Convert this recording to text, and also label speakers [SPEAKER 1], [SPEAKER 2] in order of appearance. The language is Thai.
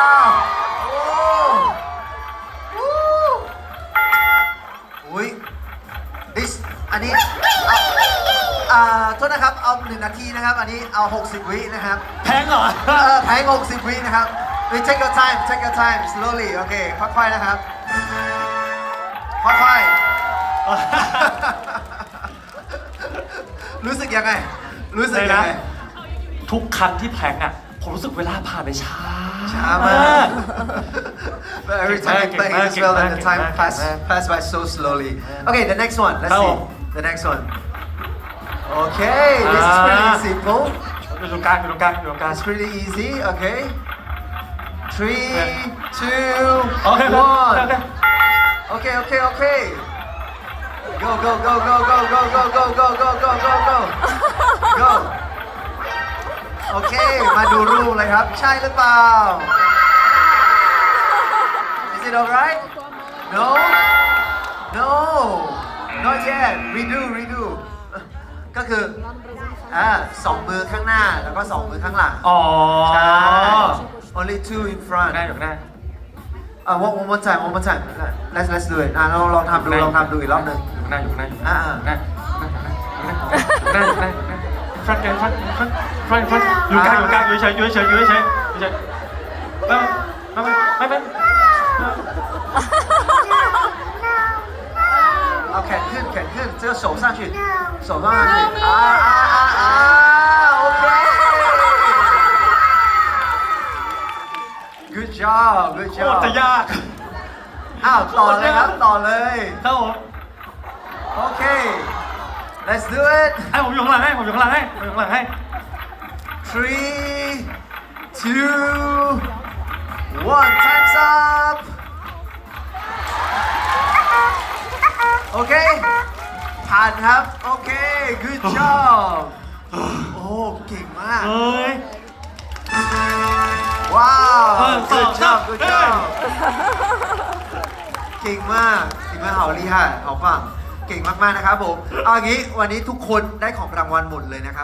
[SPEAKER 1] อ้าวโอ้วู้อุ้ย this อันนี้เอาอ่าโทษนะครับ เอาหนึ่งนาทีนะครับ อันนี้เอา 60 วินะครับ
[SPEAKER 2] แพงเหรอ
[SPEAKER 1] เออแพง60 วินะครับ we take your time take your time slowly โอเค ค่อยๆ นะครับ ค่อยๆ รู้สึกยังไง รู้สึกยังไง
[SPEAKER 2] เลยนะทุกครั้งที่แพงอะ ผมรู้สึกเวลาผ่านไปช้า
[SPEAKER 1] ช้ามาก But every time you
[SPEAKER 2] เก่ง
[SPEAKER 1] play
[SPEAKER 2] มาก
[SPEAKER 1] as well,
[SPEAKER 2] เก่ง
[SPEAKER 1] then
[SPEAKER 2] มาก
[SPEAKER 1] the time
[SPEAKER 2] เก่งมาก
[SPEAKER 1] pass
[SPEAKER 2] เก่งมาก
[SPEAKER 1] pass by so slowly. Okay, the next one. Let's
[SPEAKER 2] ครับผ
[SPEAKER 1] see.
[SPEAKER 2] ม
[SPEAKER 1] The next one. Okay, this is pretty
[SPEAKER 2] อ่า
[SPEAKER 1] simple.
[SPEAKER 2] อยู่ตรงกลางอยู่ตรงกลางอยู่ตรงกลาง
[SPEAKER 1] It's pretty easy. Okay. Three, two,
[SPEAKER 2] โอเคโอเค
[SPEAKER 1] one. Okay, okay, okay. Go, go, go, go, go, go, go, go, go, go, go, go, go. Go. รูปเลยครับ ใช่หรือเปล่า Is it alright? No? No. Not yet. Redo, redo. ก็คืออ่าสองมือข้างหน้าแล้วก็สองมือข้างหลัง
[SPEAKER 2] อ๋อ
[SPEAKER 1] ใช่ Only two in front
[SPEAKER 2] ได้อยู่ได้
[SPEAKER 1] อ่า one one more time one more time let's let's do it อ่าลองลองทำดูลองทำดูอีกรอบหนึ่ง
[SPEAKER 2] อยู่ได้อยู่ได้อยู่
[SPEAKER 1] อ่า
[SPEAKER 2] ได้ได้ได้ได้ ฟัดกันฟัดฟัดฟัดฟัดอยู่กลางอยู่กลางอยู่เฉยอยู่เฉยอยู่เฉยอยู่เฉยไม่ไม่ไม่ไม่
[SPEAKER 1] เอาแขนขึ้นแขนขึ้น这个手上去手放上去啊啊啊啊 OK Good job Good
[SPEAKER 2] โคตร
[SPEAKER 1] job
[SPEAKER 2] จะยาก
[SPEAKER 1] อ้าวต่อเลยครับต่อเลย
[SPEAKER 2] ครับผม
[SPEAKER 1] โอเค Let's do it
[SPEAKER 2] ให้ผมอยู่ข้างหลังให้ผมอยู่ข้างหลังให้ผมอยู่ข้างหลังให้
[SPEAKER 1] three two one time's up โอเค ผ่านครับ โอเค good job โอ้เก่งมาก
[SPEAKER 2] เฮ้ย
[SPEAKER 1] ว้าว
[SPEAKER 2] เออ
[SPEAKER 1] good
[SPEAKER 2] ต่อ
[SPEAKER 1] job good
[SPEAKER 2] เอ้ย
[SPEAKER 1] job เก่งมาก你们好厉害好棒เ ก่งมากๆนะครับผมเอางี้วันนี้ทุกคนได้ของรางวัลหมดเลยนะครับ